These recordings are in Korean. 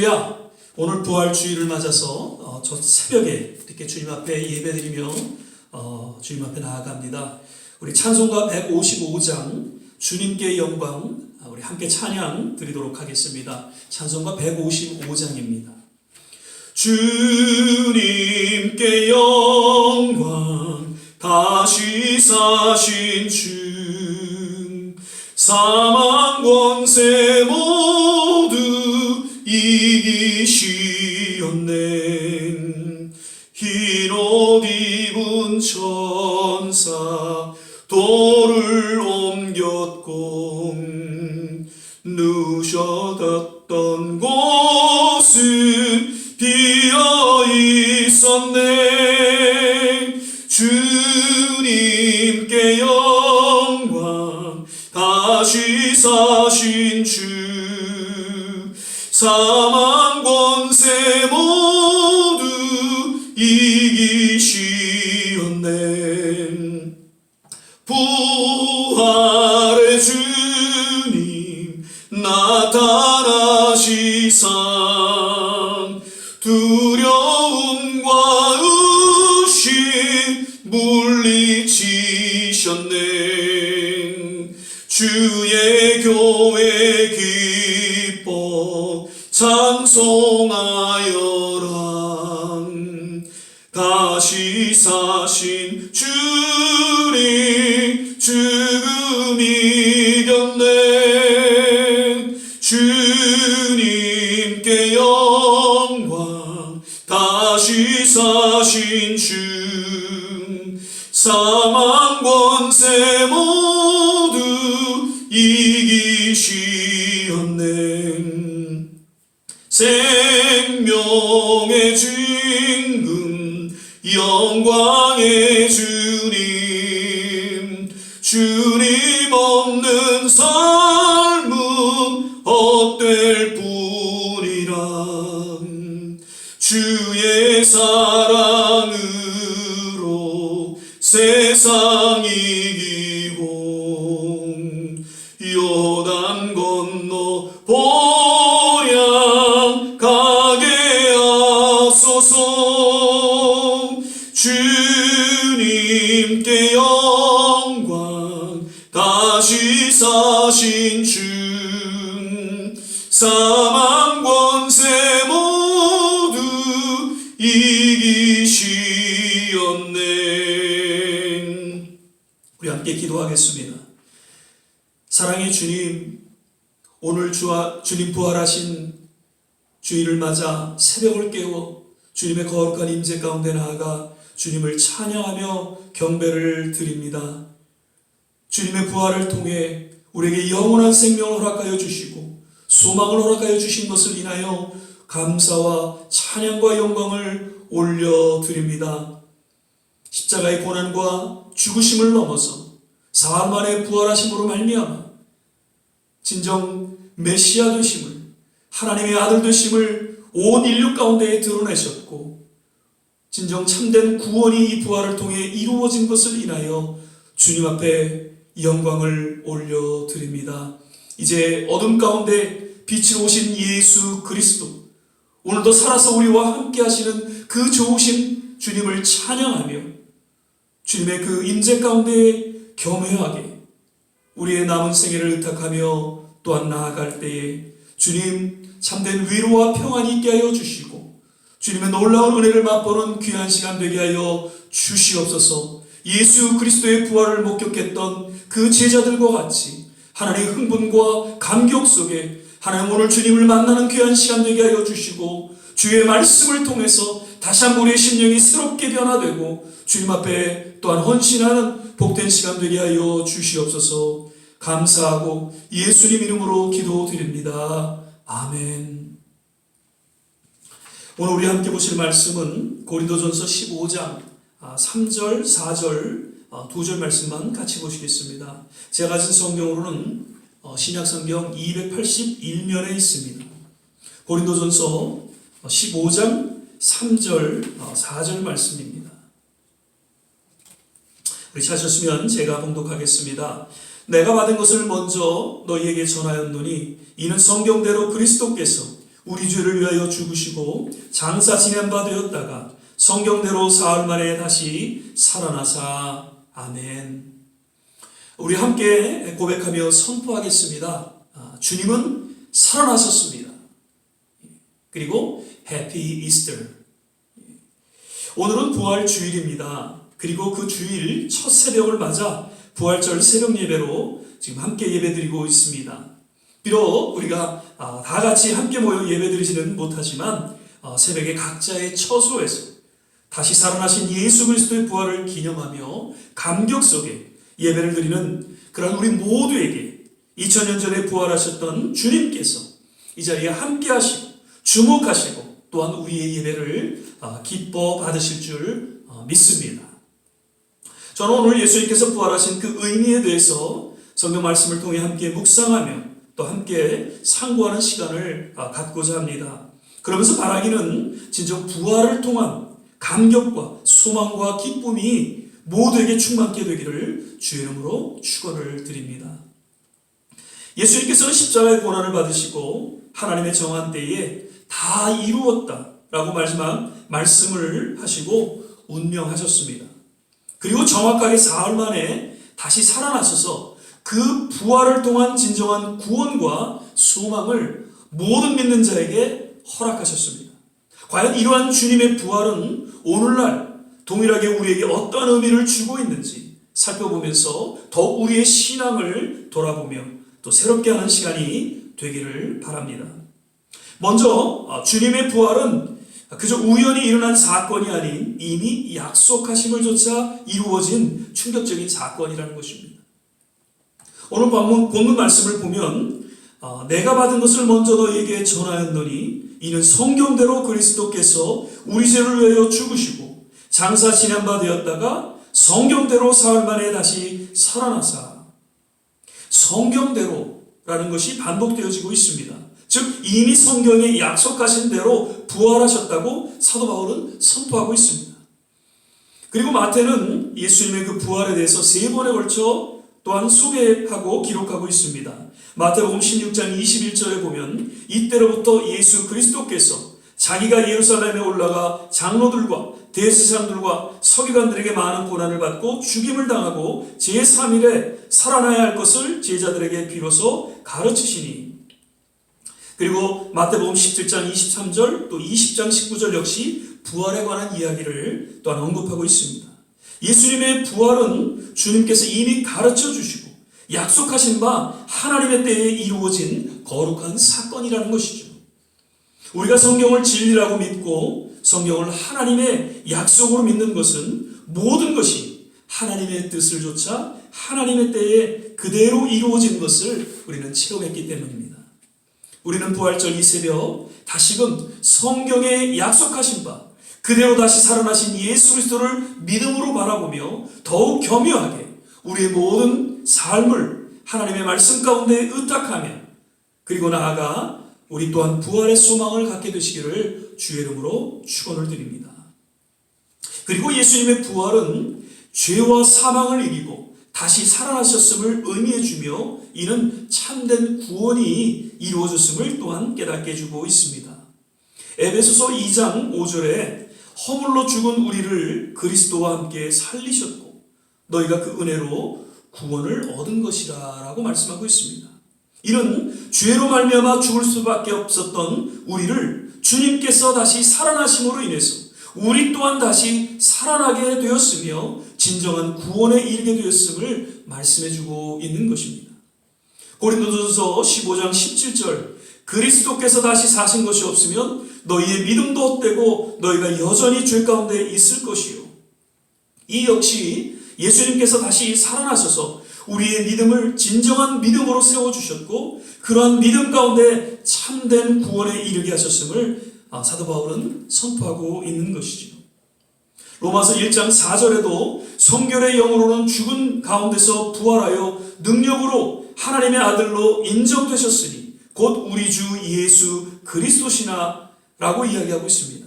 할렐루야! 오늘 부활주의를 맞아서 어, 저 새벽에 이렇게 주님 앞에 예배드리며 어, 주님 앞에 나아갑니다. 우리 찬송가 155장 주님께 영광 아, 우리 함께 찬양 드리도록 하겠습니다. 찬송가 155장입니다. 주님께 영광 다시 사신 주 사망 권세 모두 이기시었네. 흰옷 입은 천사 돌을 옮겼고 누셔갔던 곳은 비어 있었네. 주님께 영광 다시 사신 주 사망 영광 다시 사신 주 사망 권세 모 다시 사신 주. 사망 권세 모두 이기시었네. 우리 함께 기도하겠습니다. 사랑의 주님, 오늘 주와 주님 부활하신 주일을 맞아 새벽을 깨워 주님의 거룩한 임재 가운데 나아가 주님을 찬양하며 경배를 드립니다. 주님의 부활을 통해 우리에게 영원한 생명을 허락하여 주시고 소망을 허락하여 주신 것을 인하여 감사와 찬양과 영광을 올려드립니다. 십자가의 고난과 죽으심을 넘어서 사흘 만에 부활하심으로 말미암아 진정 메시아 되심을 하나님의 아들 되심을 온 인류 가운데에 드러내셨고 진정 참된 구원이 이 부활을 통해 이루어진 것을 인하여 주님 앞에 영광을 올려드립니다. 이제 어둠 가운데 빛으로 오신 예수 그리스도 오늘도 살아서 우리와 함께 하시는 그 좋으신 주님을 찬양하며 주님의 그 임재 가운데 겸허하게 우리의 남은 생애를 의탁하며 또한 나아갈 때에 주님 참된 위로와 평안이 있게 하여 주시고 주님의 놀라운 은혜를 맛보는 귀한 시간 되게 하여 주시옵소서 예수 그리스도의 부활을 목격했던 그 제자들과 같이 하나님의 흥분과 감격 속에 하나님 오늘 주님을 만나는 귀한 시간 되게 하여 주시고 주의 말씀을 통해서 다시 한번 우리의 심령이 새롭게 변화되고 주님 앞에 또한 헌신하는 복된 시간 되게 하여 주시옵소서 감사하고 예수님 이름으로 기도드립니다. 아멘. 오늘 우리 함께 보실 말씀은 고린도전서 15장 3절, 4절 두 절 말씀만 같이 보시겠습니다. 제가 가진 성경으로는 어, 신약 성경 281면에 있습니다. 고린도전서 15장 3절, 4절 말씀입니다. 우리 찾으셨으면 제가 봉독하겠습니다. 내가 받은 것을 먼저 너희에게 전하였노니 이는 성경대로 그리스도께서 우리 죄를 위하여 죽으시고 장사 지낸 바 되었다가 성경대로 사흘 만에 다시 살아나사 아멘. 우리 함께 고백하며 선포하겠습니다. 아, 주님은 살아나셨습니다. 그리고 해피 이스터. 오늘은 부활 주일입니다. 그리고 그 주일 첫 새벽을 맞아 부활절 새벽 예배로 지금 함께 예배드리고 있습니다. 비록 우리가 아, 다 같이 함께 모여 예배드리지는 못하지만 어, 새벽에 각자의 처소에서 다시 살아나신 예수 그리스도의 부활을 기념하며 감격 속에 예배를 드리는 그런 우리 모두에게 2000년 전에 부활하셨던 주님께서 이 자리에 함께 하시고 주목하시고 또한 우리의 예배를 아, 기뻐 받으실 줄 어, 믿습니다. 저는 오늘 예수님께서 부활하신 그 의미에 대해서 성경 말씀을 통해 함께 묵상하며 또 함께 상고하는 시간을 아, 갖고자 합니다. 그러면서 바라기는 진정 부활을 통한 감격과 소망과 기쁨이 모두에게 충만케 되기를 주의 이름으로 축원을 드립니다. 예수님께서는 십자가의 고난을 받으시고 하나님의 정한 때에 다 이루었다라고 마지막 말씀을 하시고 운명하셨습니다. 그리고 정확하게 사흘 만에 다시 살아나셔서 그 부활을 통한 진정한 구원과 소망을 모든 믿는 자에게 허락하셨습니다. 과연 이러한 주님의 부활은 오늘날 동일하게 우리에게 어떤 의미를 주고 있는지 살펴보면서 더욱 우리의 신앙을 돌아보며 또 새롭게 하는 시간이 되기를 바랍니다. 먼저 주님의 부활은 그저 우연히 일어난 사건이 아닌 이미 약속하심을 조차 이루어진 충격적인 사건이라는 것입니다. 오늘 본문, 말씀을 보면 어, 내가 받은 것을 먼저 너희에게 전하였노니 이는 성경대로 그리스도께서 우리 죄를 위하여 죽으시고 장사 지낸 바 되었다가 성경대로 사흘 만에 다시 살아나사 성경대로라는 것이 반복되어지고 있습니다. 즉 이미 성경에 약속하신 대로 부활하셨다고 사도 바울은 선포하고 있습니다. 그리고 마태는 예수님의 그 부활에 대해서 세 번에 걸쳐 또한 소개하고 기록하고 있습니다. 마태복음 16장 21절에 보면 이때로부터 예수 그리스도께서 자기가 예루살렘에 올라가 장로들과 대제사장들과 서기관들에게 많은 고난을 받고 죽임을 당하고 제3일에 살아나야 할 것을 제자들에게 비로소 가르치시니 그리고 마태복음 17장 23절 또 20장 19절 역시 부활에 관한 이야기를 또한 언급하고 있습니다. 예수님의 부활은 주님께서 이미 가르쳐 주시고 약속하신 바 하나님의 때에 이루어진 거룩한 사건이라는 것이죠. 우리가 성경을 진리라고 믿고 성경을 하나님의 약속으로 믿는 것은 모든 것이 하나님의 뜻을 조차 하나님의 때에 그대로 이루어진 것을 우리는 체험했기 때문입니다. 우리는 부활절 이 새벽 다시금 성경에 약속하신 바 그대로 다시 살아나신 예수 그리스도를 믿음으로 바라보며 더욱 겸유하게 우리의 모든 삶을 하나님의 말씀 가운데 의탁하며 그리고 나아가 우리 또한 부활의 소망을 갖게 되시기를 주의 이름으로 축원을 드립니다. 그리고 예수님의 부활은 죄와 사망을 이기고 다시 살아나셨음을 의미해 주며 이는 참된 구원이 이루어졌음을 또한 깨닫게 해주고 있습니다. 에베소서 2장 5절에 허물로 죽은 우리를 그리스도와 함께 살리셨고 너희가 그 은혜로 구원을 얻은 것이라라고 말씀하고 있습니다. 이는 죄로 말미암아 죽을 수밖에 없었던 우리를 주님께서 다시 살아나심으로 인해서 우리 또한 다시 살아나게 되었으며 진정한 구원에 이르게 되었음을 말씀해 주고 있는 것입니다. 고린도전서 15장 17절 그리스도께서 다시 사신 것이 없으면 너희의 믿음도 헛되고 너희가 여전히 죄 가운데 있을 것이요. 이 역시 예수님께서 다시 살아나셔서 우리의 믿음을 진정한 믿음으로 세워주셨고 그러한 믿음 가운데 참된 구원에 이르게 하셨음을 사도 바울은 선포하고 있는 것이죠. 로마서 1장 4절에도 성결의 영으로는 죽은 가운데서 부활하여 능력으로 하나님의 아들로 인정되셨으니 곧 우리 주 예수 그리스도시나 라고 이야기하고 있습니다.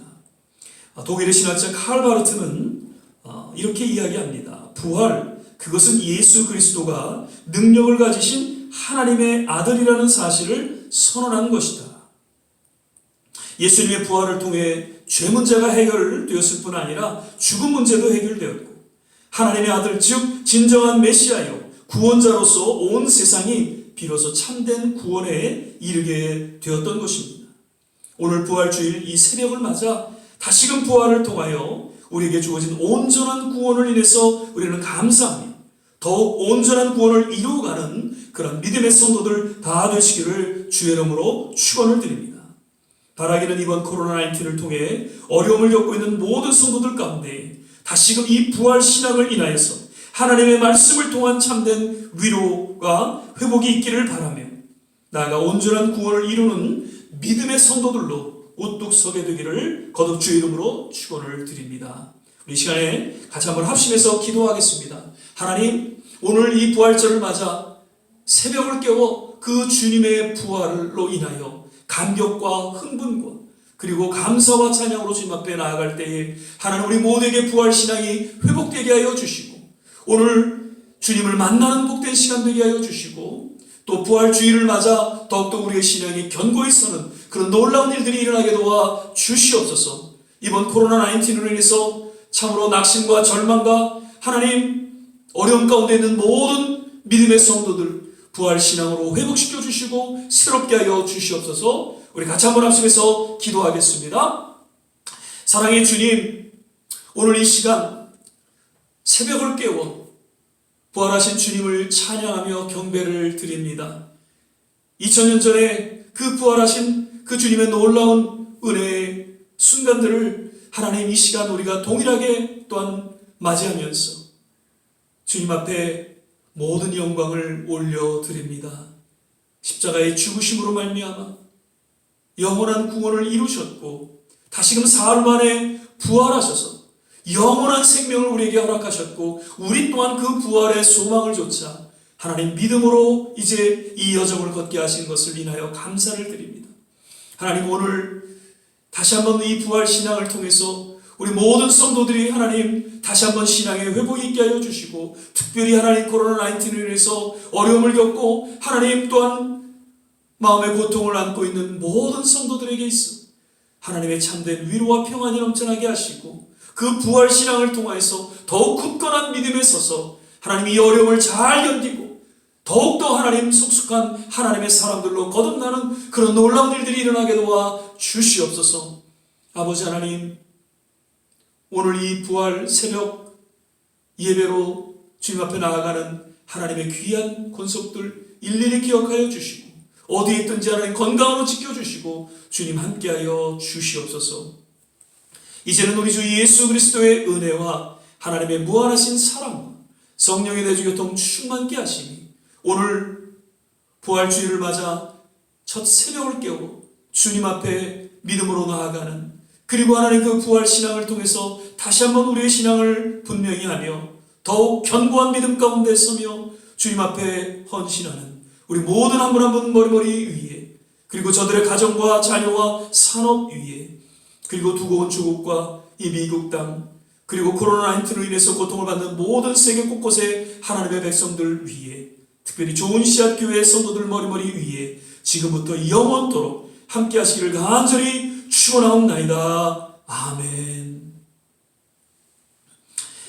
독일의 신학자 칼바르트는 이렇게 이야기합니다. 부활, 그것은 예수 그리스도가 능력을 가지신 하나님의 아들이라는 사실을 선언한 것이다. 예수님의 부활을 통해 죄 문제가 해결되었을 뿐 아니라 죽음 문제도 해결되었고 하나님의 아들 즉 진정한 메시아요 구원자로서 온 세상이 비로소 참된 구원에 이르게 되었던 것입니다. 오늘 부활주일 이 새벽을 맞아 다시금 부활을 통하여 우리에게 주어진 온전한 구원을 인해서 우리는 감사하며 더욱 온전한 구원을 이루어가는 그런 믿음의 성도들 다 되시기를 주의 이름으로 축원을 드립니다. 바라기는 이번 코로나19를 통해 어려움을 겪고 있는 모든 성도들 가운데 다시금 이 부활 신앙을 인하여서 하나님의 말씀을 통한 참된 위로가 회복이 있기를 바라며 나아가 온전한 구원을 이루는 믿음의 성도들로 우뚝 서게 되기를 거듭 주의 이름으로 축원을 드립니다. 우리 시간에 같이 한번 합심해서 기도하겠습니다. 하나님 오늘 이 부활절을 맞아 새벽을 깨워 그 주님의 부활로 인하여 감격과 흥분과 그리고 감사와 찬양으로 주님 앞에 나아갈 때에 하나님 우리 모두에게 부활 신앙이 회복되게 하여 주시고 오늘 주님을 만나는 복된 시간 되게 하여 주시고 또 부활 주일을 맞아 더욱더 우리의 신앙이 견고히 서는 그런 놀라운 일들이 일어나게 도와 주시옵소서. 이번 코로나 19으로 인해서 참으로 낙심과 절망과 하나님 어려움 가운데 있는 모든 믿음의 성도들 부활 신앙으로 회복시켜 주시고 새롭게 하여 주시옵소서. 우리 같이 한번 합심해서 기도하겠습니다. 사랑의 주님, 오늘 이 시간 새벽을 깨워 부활하신 주님을 찬양하며 경배를 드립니다. 2000년 전에 그 부활하신 그 주님의 놀라운 은혜의 순간들을 하나님 이 시간 우리가 동일하게 또한 맞이하면서 주님 앞에 모든 영광을 올려드립니다. 십자가의 죽으심으로 말미암아 영원한 구원을 이루셨고 다시금 사흘 만에 부활하셔서 영원한 생명을 우리에게 허락하셨고 우리 또한 그 부활의 소망을 조차 하나님 믿음으로 이제 이 여정을 걷게 하신 것을 인하여 감사를 드립니다. 하나님 오늘 다시 한번 이 부활 신앙을 통해서 우리 모든 성도들이 하나님 다시 한번 신앙에 회복이 있게 하여 주시고 특별히 하나님 코로나 19로 인해서 어려움을 겪고 하나님 또한 마음의 고통을 안고 있는 모든 성도들에게 있어 하나님의 참된 위로와 평안이 넘쳐나게 하시고 그 부활 신앙을 통하여서 더욱 굳건한 믿음에 서서 하나님 이 어려움을 잘 견디고 더욱더 하나님 속속한 하나님의 사람들로 거듭나는 그런 놀라운 일들이 일어나게 도와 주시옵소서. 아버지 하나님, 오늘 이 부활 새벽 예배로 주님 앞에 나아가는 하나님의 귀한 권속들 일일이 기억하여 주시고 어디에 있든지 하나님 건강으로 지켜주시고 주님 함께하여 주시옵소서. 이제는 우리 주 예수 그리스도의 은혜와 하나님의 무한하신 사랑과 성령의 내주교통 충만케 하시니 오늘 부활주의를 맞아 첫 새벽을 깨고 주님 앞에 믿음으로 나아가는 그리고 하나님 그 부활 신앙을 통해서 다시 한번 우리의 신앙을 분명히 하며 더욱 견고한 믿음 가운데 서며 주님 앞에 헌신하는 우리 모든 한 분 한 분 머리머리 위에 그리고 저들의 가정과 자녀와 산업 위에 그리고 두고 온 조국과 이 미국 땅 그리고 코로나19로 인해서 고통을 받는 모든 세계 곳곳의 하나님의 백성들 위에 특별히 좋은 씨앗 교회 성도들 머리머리 위에 지금부터 영원토록 함께 하시기를 간절히 축원하옵나이다. 아멘.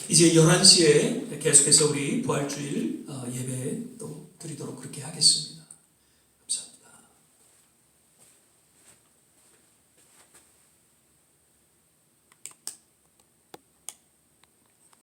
이제 11시에 계속해서 우리 부활주일 어, 예배 또 드리도록 그렇게 하겠습니다.